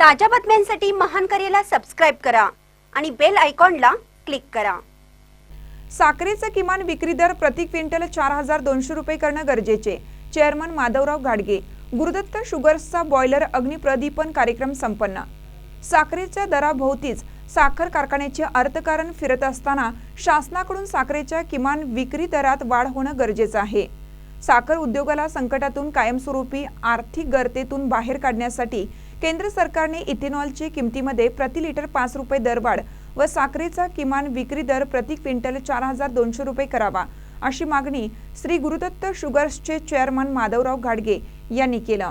ताज्या बातम्यांसाठी महान करेला सबस्क्राईब करा आणि बेल आयकॉनला क्लिक करा. साखरेचा किमान विक्री दर प्रति क्विंटल चार हजार दोनशे रुपये करणं गरजेचे. चेअरमन माधवराव गाडगे गुरुदत्त शुगर्सचा बॉयलर अग्निप्रदीपन कार्यक्रम संपन्न. साखरेच्या दराभोवतीच साखर कारखान्याचे अर्थकारण फिरत असताना शासनाकडून साखरेच्या किमान विक्री दरात वाढ होणं गरजेचं आहे. साखर उद्योगाला संकटातून कायमस्वरूपी आर्थिक गर्तेतून बाहेर काढण्यासाठी केंद्र सरकारने इथेनॉलची किमतीमध्ये प्रति लिटर पाच रुपये दरवाढ व साखरेचा किमान विक्री दर प्रति क्विंटल चार हजार दोनशे रुपये करावा अशी मागणी श्री गुरुदत्त शुगर्सचे चेअरमन माधवराव घाडगे यांनी केलं.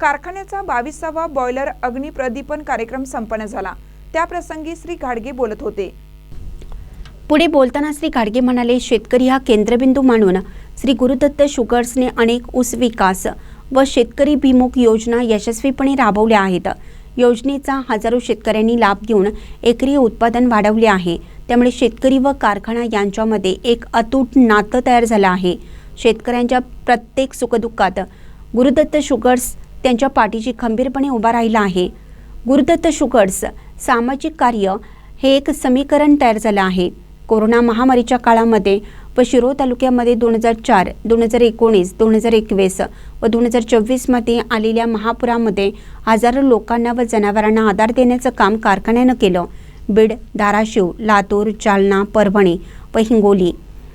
कारखान्याचा बावीसावा बॉयलर अग्निप्रदीपन कार्यक्रम संपन्न झाला. त्याप्रसंगी श्री घाडगे बोलत होते. पुढे बोलताना श्री घाडगे म्हणाले शेतकरी हा केंद्रबिंदू मानून श्री गुरुदत्त शुगर्सने अनेक ऊस विकास व शेतकरी भिमुख योजना यशस्वीपणे राबवल्या आहेत. योजनेचा हजारो शेतकऱ्यांनी लाभ घेऊन एकरी उत्पादन वाढवले आहे. त्यामुळे शेतकरी व कारखाना यांच्यामध्ये एक अतूट नातं तयार झालं आहे. शेतकऱ्यांच्या प्रत्येक सुखदुःखात गुरुदत्त शुगर्स त्यांच्या पाठीशी खंबीरपणे उभा राहिला आहे. गुरुदत्त शुगर्स सामाजिक कार्य हे एक समीकरण तयार झालं आहे. कोरोना महामारीच्या काळामध्ये व शिरोळ तालुक्यामध्ये दोन हजार चार दोन हजार एकोणीस दोन हजार एकवीस व दोन हजार चोवीसमध्ये आलेल्या महापुरामध्ये हजारो लोकांना व जनावरांना आधार देण्याचं काम कारखान्यानं केलं. बीड धाराशिव लातूर जालना परभणी व हिंगोली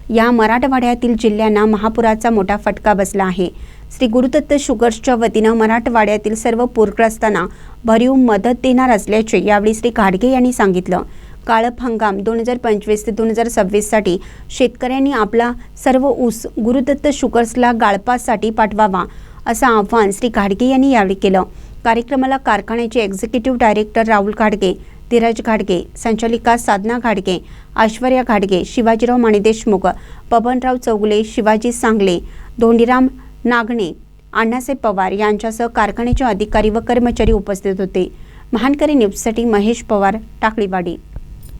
या मराठवाड्यातील जिल्ह्यांना महापुराचा मोठा फटका बसला आहे. श्री गुरुदत्त शुगर्सच्या वतीनं मराठवाड्यातील सर्व पूरग्रस्तांना भरीव मदत देणार असल्याचे यावेळी श्री घाडगे यांनी सांगितलं. काळप हंगाम दोन हजार पंचवीस ते दोन हजार सव्वीससाठी शेतकऱ्यांनी आपला सर्व ऊस गुरुदत्त शुगर्सला गाळपासाठी पाठवावा असं आव्हान श्री घाडगे यांनी यावेळी केलं. कार्यक्रमाला कारखान्याचे एक्झिक्युटिव्ह डायरेक्टर राहुल घाडगे धीरज घाडगे संचालिका साधना घाडगे ऐश्वर्या घाडगे शिवाजीराव माने देशमुख चौगुले शिवाजी सांगले धोंडीराम नागणे अण्णासाहेब पवार यांच्यासह कारखान्याचे अधिकारी व कर्मचारी उपस्थित होते. महानकरी न्यूजसाठी महेश पवार टाकळीवाडी.